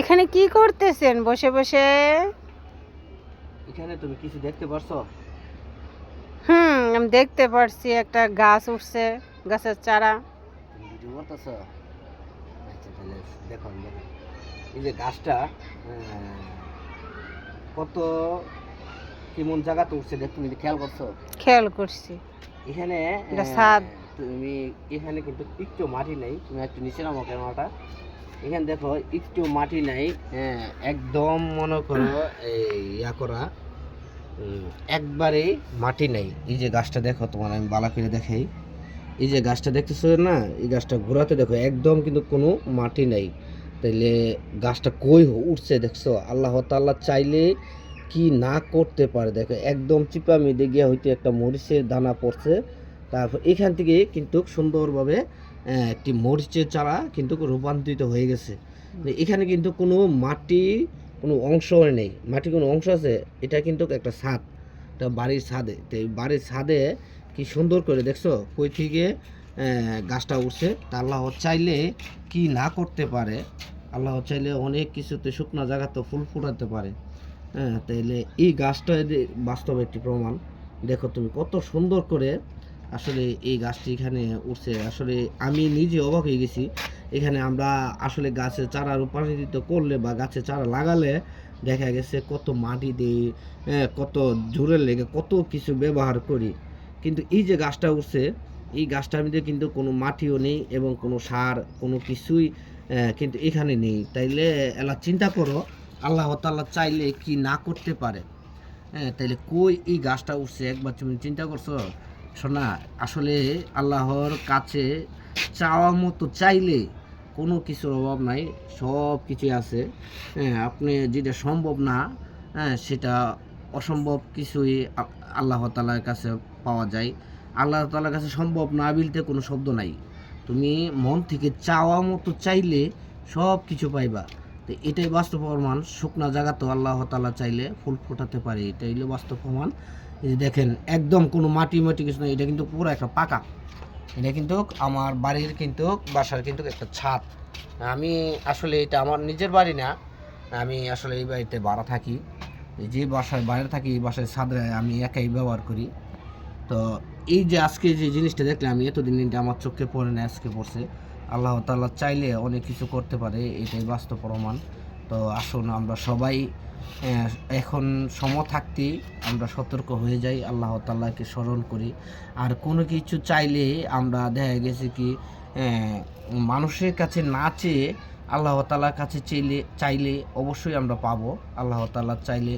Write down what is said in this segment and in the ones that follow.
এখানে কি করতেছেন? বসে বসে। এখানে তুমি কিছু দেখতে পারছ? হুম আমি দেখতে পারছি। একটা গাছ উঠছে গাছের চারা। ভিডিও করতেছো? আচ্ছা তাহলে দেখো দেখো। এই যে গাছটা কত কেমন জায়গাতে উঠছে দেখ তুমি খেয়াল করছ। খেয়াল করছি। এখানে। তুমি এখানে কিন্তু একটু মাটি নেই। তুমি একটু নিচে নামো ক্যামেরাটা। এখানে দেখো একটু মাটি নাই হ্যাঁ, একদম মনে করো ইয়া করা। একবারে মাটি নাই। এই যে গাছটা দেখো তোমার আমি বালা করে দেখাই। এই যে গাছটা দেখতেছো না এই গাছটা ঘোরাতে দেখো একদম কিন্তু কোনো মাটি নাই। তাইলে গাছটা কই উঠছে দেখছ? আল্লাহ তাল্লাহ চাইলে কি না করতে পারে? দেখো একদম চিপা মেদে গিয়া হইতে একটা মরিচের দানা পড়ছে। তারপর এখান থেকে কিন্তু সুন্দরভাবে একটি মরিচের চারা কিন্তু রূপান্তরিত হয়ে গেছে। এখানে কিন্তু কোনো মাটি কোনো অংশ নেই। মাটি কোনো অংশ আছে এটা কিন্তু একটা ছাদ এটা বাড়ির ছাদে তো এই বাড়ির ছাদে কি সুন্দর করে দেখছ? কই থেকে গাছটা উঠছে। তা আল্লাহ চাইলে কি না করতে পারে? আল্লাহ চাইলে অনেক কিছুতে শুকনা জায়গাতে ফুল ফুটাতে পারে। হ্যাঁ তাইলে এই গাছটা বাস্তব একটি প্রমাণ। দেখো তুমি কত সুন্দর করে আসলে এই গাছটি এখানে উঠছে। আসলে আমি নিজে অবাক হয়ে গেছি। এখানে আমরা আসলে গাছের চারা রূপান্তরিত করলে বা গাছের চারা লাগালে দেখা গেছে কত মাটি দিই কত জোরের লেগে কত কিছু ব্যবহার করি। কিন্তু এই যে গাছটা উঠছে, এই গাছটার মধ্যে কিন্তু কোনো মাটিও নেই এবং কোনো সার, কোনো কিছুই কিন্তু এখানে নেই। তাইলে এলা চিন্তা করো, আল্লাহ তাল্লাহ চাইলে কি না করতে পারে? হ্যাঁ তাইলে কই এই গাছটা উঠছে? একবার তুমি চিন্তা করছ? শোনা, আসলে আল্লাহর কাছে চাওয়া মতো চাইলে কোনো কিছুর অভাব নাই, সব কিছুই আছে। হ্যাঁ আপনি যেটা সম্ভব না হ্যাঁ সেটা অসম্ভব কিছুই আল্লাহ তালার কাছে পাওয়া যায়। আল্লাহ তালার কাছে সম্ভব না বিলতে কোনো শব্দ নাই। তুমি মন থেকে চাওয়া মতো চাইলে সব কিছু পাইবা। তো এটাই বাস্তব প্রমাণ। শুকনা তো আল্লাহ তালা চাইলে ফুল ফোটাতে পারে, এটাই হলো বাস্তব প্রমাণ। এই দেখেন, একদম কোনো মাটি মাটি কিছু না এটা কিন্তু পুরো একটা পাকা। এটা কিন্তু আমার বাড়ির কিন্তু বাসার কিন্তু একটা ছাদ। আমি আসলে এটা আমার নিজের বাড়ি না, আমি আসলে এই বাড়িতে ভাড়া থাকি। যে বাসায় বাইরে থাকি, এই বাসায় ছাদে আমি একাই ব্যবহার করি। তো এই যে আজকে যে জিনিসটা দেখলাম, এতদিন এটা আমার চোখে পড়ে না, আজকে পড়ছে। আল্লাহ তাল্লাহ চাইলে অনেক কিছু করতে পারে, এটাই বাস্তব প্রমাণ। তো আসুন আমরা সবাই এখন সম থাকতেই আমরা সতর্ক হয়ে যাই, আল্লাহ তাল্লাহকে স্মরণ করি। আর কোনো কিছু চাইলে আমরা দেখা গেছে কি মানুষের কাছে না চেয়ে, আল্লাহ তাল্লার কাছে চাইলে চাইলে অবশ্যই আমরা পাবো। আল্লাহ তাল্লাহ চাইলে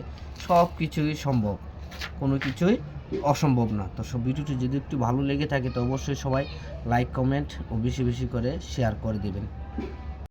সব কিছুই সম্ভব। কোনো কিছুই অসম্ভব না। তো সব ভিডিওটি যদি একটু ভালো লেগে থাকে, তো অবশ্যই সবাই লাইক কমেন্ট ও বেশি বেশি করে শেয়ার করে দেবেন।